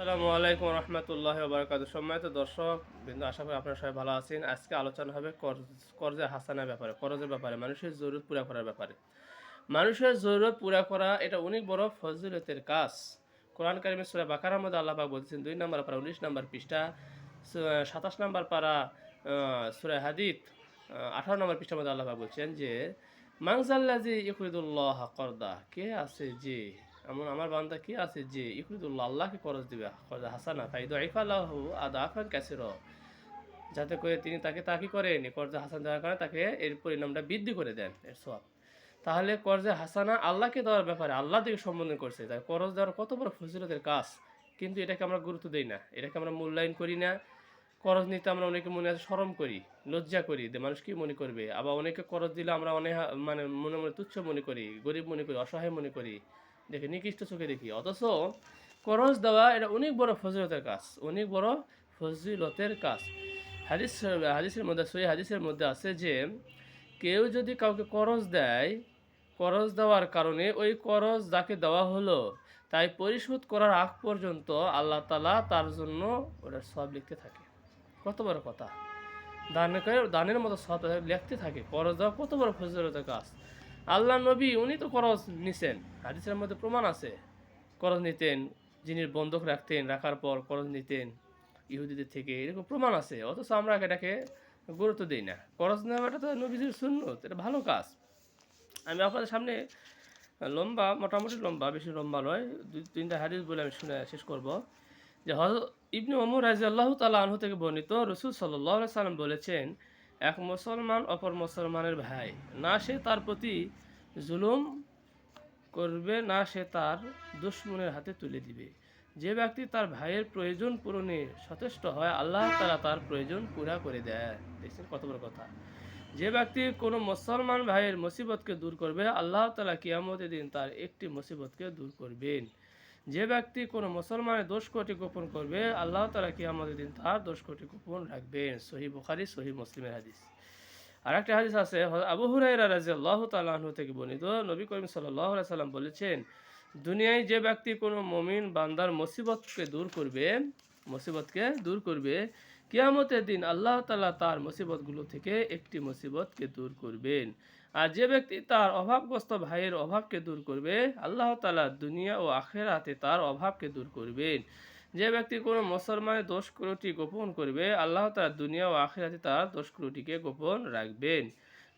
সালামু আলাইকুম রহমতুল্লাহ বারকাত সম্মানিত দর্শক, বিন্দু, আশা করি আপনারা সবাই ভালো আছেন। আজকে আলোচনা হবে কর্জ- হাসানের ব্যাপারে, করজের ব্যাপারে, মানুষের জরুরত পুরা করার ব্যাপারে। মানুষের জরুরত পুরা করা, এটা অনেক বড় ফজিলতের কাজ। কোরআন কারিমের সুরা বাকারার মধ্যে আল্লাহ পাক বলছেন, দুই নম্বর পারা, উনিশ নম্বর পৃষ্ঠা সাতাশ নম্বর পারা সুরা হাদিদ আঠারো নম্বর পৃষ্ঠার মধ্যে আল্লাহবাক বলছেন যে মাংজাল্লাজি ইকুরিদুল্লাহ করদা কে আছে যে এমন আমার বান্দা কি আছে যে, ইকুরিদুল্লাহ আল্লাহকে করজ দিবে হাসানা আইফাল্লাহু আদা আফান কাসির। যাতে করে তিনি তাকে তাকি করেন কর্জা হাসান দেওয়ার কারণে তাকে এর পরিণামটা বৃদ্ধি করে দেন, এর সব তাহলে কর্জে হাসানা আল্লাহকে দেওয়ার ব্যাপারে আল্লাহ থেকে সম্বোধন করছে, তাই করজ দেওয়ার কত বড় ফজিলতের কাজ। কিন্তু এটাকে আমরা গুরুত্ব দিই না, এটাকে আমরা মূল্যায়ন করি না। করজ নিতে আমরা অনেকে মনে আছে সরম করি, লজ্জা করি, যে মানুষ কি মনে করবে? আবার অনেকে করজ দিলে আমরা অনেক মানে মনে মনে তুচ্ছ মনে করি, গরিব মনে করি, অসহায় মনে করি। দেখে, নিকৃষ্ট চোখে দেখি। অথচ করজ দেওয়া এটা অনেক বড় ফজিলতের কাজ, অনেক বড় ফজিলতের কাজ। হাদিস, হাদিসের মধ্যে সই হাদিসের মধ্যে আছে যে, কেউ যদি কাউকে করজ দেয় করজ দেওয়ার কারণে ওই করজ যাকে দেওয়া হলো, তাই পরিশোধ করার আগ পর্যন্ত আল্লাহ তালা তার জন্য ওটা সব লিখতে থাকে। কত বড় কথা। দানের দানের মতো সব লিখতে থাকে। করজ দেওয়া কত বড় ফজিলতের কাজ। আল্লাহ নবী, উনি তো করজ নিছেন। হাদিসের মধ্যে প্রমাণ আছে। করজ নিতেন যিনি বন্ধক রাখতেন, রাখার পর করজ নিতেন ইহুদিদের থেকে। এরকম প্রমাণ আছে। অথচ আমরা এটাকে গুরুত্ব দিই না। করজ নেওয়াটা তো নবীজির শূন্য এটা ভালো কাজ। আমি আপনাদের সামনে লম্বা, মোটামুটি লম্বা, বেশি লম্বা নয়, দুই, তিনটা হাদিস বলে আমি শুনে শেষ করব। যে হজ ইবনে ওমর রাজি আল্লাহ তালা আনহু থেকে বর্ণিত রসুল সাল্লাহ সাল্লাম বলেছেন এক মুসলমান অপর মুসলমানের ভাই। না সে তার প্রতি জুলুম করবে, না সে তার দুশ্মনের হাতে তুলে দিবে। যে ব্যক্তি তার ভাইয়ের প্রয়োজন পূরণে সচেষ্ট হয়, আল্লাহ তারা তার প্রয়োজন পুরা করে দেয়। দেখছেন কত বড় কথা। যে ব্যক্তি কোনো মুসলমান ভাইয়ের মুসিবতকে দূর করবে, আল্লাহ তালা কিয়ামতের দিন তার একটি মুসিবতকে দূর করবেন। যে ব্যক্তি কোনো মুসলমানের দোষ কোটি গোপন করবে, আল্লাহ তালা কি আমাদের দিন তার দোষ কোটি গোপন রাখবেন। সহি বুখারি, সহি মুসলিমের হাদিস। আর একটা হাদিস আছে আবু হুরাইরা রাজি আল্লাহ তাল্লাহ্ন থেকে বর্ণিত। নবী করিম সাল্লাহ সাল্লাম বলেছেন, দুনিয়ায় যে ব্যক্তি কোনো মমিন বান্দার মুসিবতকে দূর করবে, মুসিবতকে দূর করবে কিয়ামতের দিন আল্লাহ তালা তার মুসিবতগুলো থেকে একটি মুসিবতকে দূর করবেন। আর যে ব্যক্তি তার অভাবগ্রস্ত ভাইয়ের অভাবকে দূর করবে, আল্লাহ তালা দুনিয়া ও আখেরাতে তার অভাবকে দূর করবেন। যে ব্যক্তি কোনো মুসলমানের দোষ ত্রুটি গোপন করবে, আল্লাহ তার দুনিয়া ও আখেরাতে তার দোষ ত্রুটিকে গোপন রাখবেন।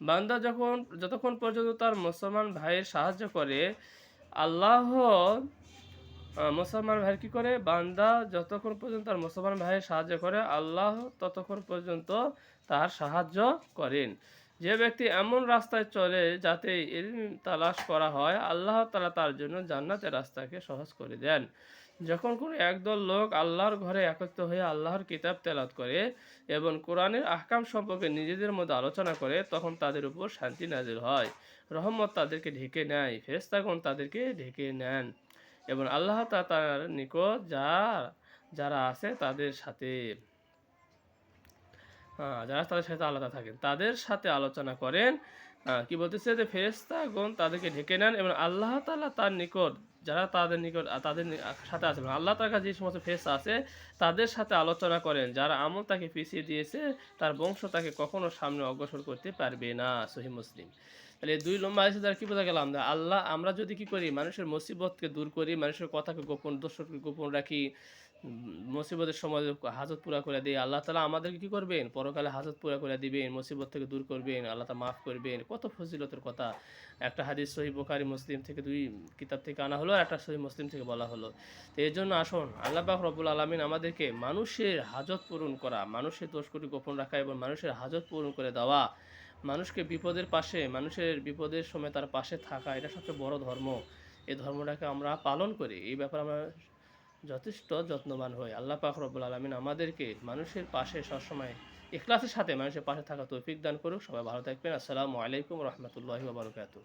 বান্দা যখন যতক্ষণ পর্যন্ত তার মুসলমান ভাইয়ের সাহায্য করে, আল্লাহ মুসলমান ভাই কি করে? বান্দা যতক্ষণ পর্যন্ত তার মুসলমান ভাইয়ের সাহায্য করে, আল্লাহ ততক্ষণ পর্যন্ত তার সাহায্য করেন। যে ব্যক্তি এমন রাস্তায় চলে যাতে ইলম তালাশ করা হয়, আল্লাহ তালা তার জন্য জান্নাতের রাস্তাকে সহজ করে দেন। যখন কোনো একদল লোক আল্লাহর ঘরে একত্র হয়ে আল্লাহর কিতাব তেলাত করে এবং কোরআনের আহকাম সম্পর্কে নিজেদের মধ্যে আলোচনা করে, তখন তাদের উপর শান্তি নাজিল হয়। রহমত তাদেরকে ঢেকে নেয়, ফেরেশতাগণ তাদেরকে ঢেকে নেন। এবং আল্লাহ তার নিকট যা যারা আছে তাদের সাথে হ্যাঁ, যারা তাদের সাথে আলাদা থাকেন। তাদের সাথে আলোচনা করেন। কি বলতেছে যে ফেরেস্তাগণ তাদেরকে ঢেকে নেন এবং আল্লাহ তাআলা তার নিকট যারা তাদের নিকট তাদের সাথে আছে আল্লাহ তার কাছে যে সমস্ত ফেরেস্তা আছে তাদের সাথে আলোচনা করেন। যারা আমল তাকে পিছিয়ে দিয়েছে তার বংশ তাকে কখনো সামনে অগ্রসর করতে পারবে না সহি মুসলিম। তাহলে দুই লম্বা আছে দ্বারা কি বোঝা গেলাম আল্লাহ, আমরা যদি কি করি? মানুষের মুসিবতকে দূর করি, মানুষের কথাকে গোপন দোষকে গোপন রাখি মুসিবতের সময় হাজত পুরা করে দিই। আল্লাহ তালা আমাদেরকে কি করবেন? পরকালে হাজত পুরা করে দিবেন, মুসিবত থেকে দূর করবেন, আল্লাহ তা মাফ করবেন। কত ফজিলতের কথা। একটা হাদিস সহি বোখারি, মুসলিম থেকে দুই কিতাব থেকে আনা হলো একটা সহি মুসলিম থেকে বলা হলো। তো এই জন্য আসুন, আল্লাহ পাক রব্বুল আলমিন আমাদেরকে মানুষের হাজত পূরণ করা, মানুষের দোষ দোষগুলি গোপন রাখা এবং মানুষের হাজত পূরণ করে দেওয়া মানুষকে বিপদের পাশে, মানুষের বিপদের সময় তার পাশে থাকা, এটা সবচেয়ে বড় ধর্ম। এই ধর্মটাকে আমরা পালন করি। এই ব্যাপারে আমরা যথেষ্ট যত্নবান হই। আল্লাহ পাক রব্বুল আলমিন আমাদেরকে মানুষের পাশে সবসময় এখলাসের সাথে মানুষের পাশে থাকা তৌফিক দান করুক। সবাই ভালো থাকবেন। আসসালামু আলাইকুম রহমতুল্লাহি বারকাতু